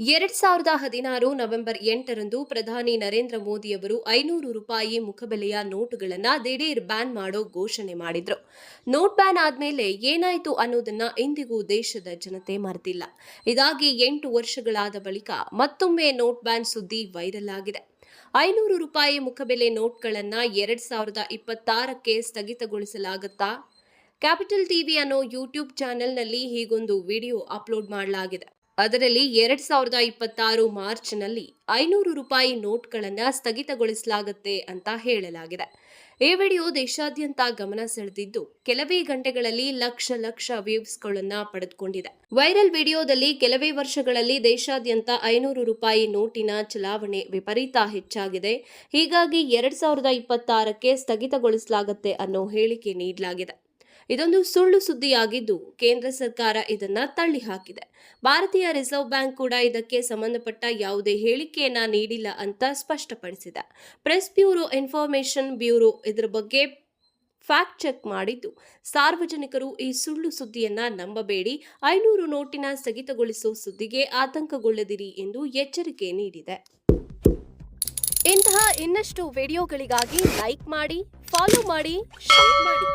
ಎರಡ್ ಸಾವಿರದ ಹದಿನಾರು ನವೆಂಬರ್ ಎಂಟರಂದು ಪ್ರಧಾನಿ ನರೇಂದ್ರ ಮೋದಿ ಅವರು ಐನೂರು ರೂಪಾಯಿ ಮುಖಬೆಲೆಯ ನೋಟುಗಳನ್ನ ದಿಢೀರ್ ಬ್ಯಾನ್ ಮಾಡೋ ಘೋಷಣೆ ಮಾಡಿದ್ರು. ನೋಟ್ ಬ್ಯಾನ್ ಆದ್ಮೇಲೆ ಏನಾಯ್ತು ಅನ್ನೋದನ್ನ ಇಂದಿಗೂ ದೇಶದ ಜನತೆ ಮರೆತಿಲ್ಲ. ಇದಾಗಿ ಎಂಟು ವರ್ಷಗಳಾದ ಬಳಿಕ ಮತ್ತೊಮ್ಮೆ ನೋಟ್ ಬ್ಯಾನ್ ಸುದ್ದಿ ವೈರಲ್ ಆಗಿದೆ. ಐನೂರು ರೂಪಾಯಿ ಮುಖಬೆಲೆ ನೋಟ್ಗಳನ್ನ ಎರಡ್ ಸಾವಿರದ ಇಪ್ಪತ್ತಾರಕ್ಕೆ ಸ್ಥಗಿತಗೊಳಿಸಲಾಗುತ್ತಾ? ಕ್ಯಾಪಿಟಲ್ ಟಿವಿ ಅನ್ನೋ ಯೂಟ್ಯೂಬ್ ಚಾನೆಲ್ನಲ್ಲಿ ಹೀಗೊಂದು ವಿಡಿಯೋ ಅಪ್ಲೋಡ್ ಮಾಡಲಾಗಿದೆ. ಅದರಲ್ಲಿ ಎರಡ್ ಸಾವಿರದ ಇಪ್ಪತ್ತಾರು ಮಾರ್ಚ್ನಲ್ಲಿ ಐನೂರು ರೂಪಾಯಿ ನೋಟ್ಗಳನ್ನು ಸ್ಥಗಿತಗೊಳಿಸಲಾಗುತ್ತೆ ಅಂತ ಹೇಳಲಾಗಿದೆ. ಈ ವಿಡಿಯೋ ದೇಶಾದ್ಯಂತ ಗಮನ ಸೆಳೆದಿದ್ದು, ಕೆಲವೇ ಗಂಟೆಗಳಲ್ಲಿ ಲಕ್ಷ ಲಕ್ಷ ವ್ಯೂಸ್ಗಳನ್ನು ಪಡೆದುಕೊಂಡಿದೆ. ವೈರಲ್ ವಿಡಿಯೋದಲ್ಲಿ ಕೆಲವೇ ವರ್ಷಗಳಲ್ಲಿ ದೇಶಾದ್ಯಂತ ಐನೂರು ರೂಪಾಯಿ ನೋಟಿನ ಚಲಾವಣೆ ವಿಪರೀತ ಹೆಚ್ಚಾಗಿದೆ. ಹೀಗಾಗಿ ಎರಡ್ ಸಾವಿರದ ಇಪ್ಪತ್ತಾರಕ್ಕೆ ಸ್ಥಗಿತಗೊಳಿಸಲಾಗುತ್ತೆ ಅನ್ನೋ ಹೇಳಿಕೆ ನೀಡಲಾಗಿದೆ. ಇದೊಂದು ಸುಳ್ಳು ಸುದ್ದಿಯಾಗಿದ್ದು ಕೇಂದ್ರ ಸರ್ಕಾರ ಇದನ್ನ ತಳ್ಳಿ ಹಾಕಿದೆ ಭಾರತೀಯ ರಿಸರ್ವ್ ಬ್ಯಾಂಕ್ ಕೂಡ ಇದಕ್ಕೆ ಸಂಬಂಧಪಟ್ಟ ಯಾವುದೇ ಹೇಳಿಕೆಯನ್ನ ನೀಡಿಲ್ಲ ಅಂತ ಸ್ಪಷ್ಟಪಡಿಸಿದೆ. ಪ್ರೆಸ್ ಬ್ಯೂರೋ ಇನ್ಫಾರ್ಮೇಶನ್ ಬ್ಯೂರೋ ಇದರ ಬಗ್ಗೆ ಫ್ಯಾಕ್ಟ್ ಚೆಕ್ ಮಾಡಿದ್ದು, ಸಾರ್ವಜನಿಕರು ಈ ಸುಳ್ಳು ಸುದ್ದಿಯನ್ನ ನಂಬಬೇಡಿ, ಐನೂರು ನೋಟಿನ ಸ್ಥಗಿತಗೊಳಿಸುವ ಸುದ್ದಿಗೆ ಆತಂಕಗೊಳ್ಳದಿರಿ ಎಂದು ಎಚ್ಚರಿಕೆ ನೀಡಿದೆ. ಇಂತಹ ಇನ್ನಷ್ಟು ವಿಡಿಯೋಗಳಿಗಾಗಿ ಲೈಕ್ ಮಾಡಿ, ಫಾಲೋ ಮಾಡಿ, ಶೇರ್ ಮಾಡಿ.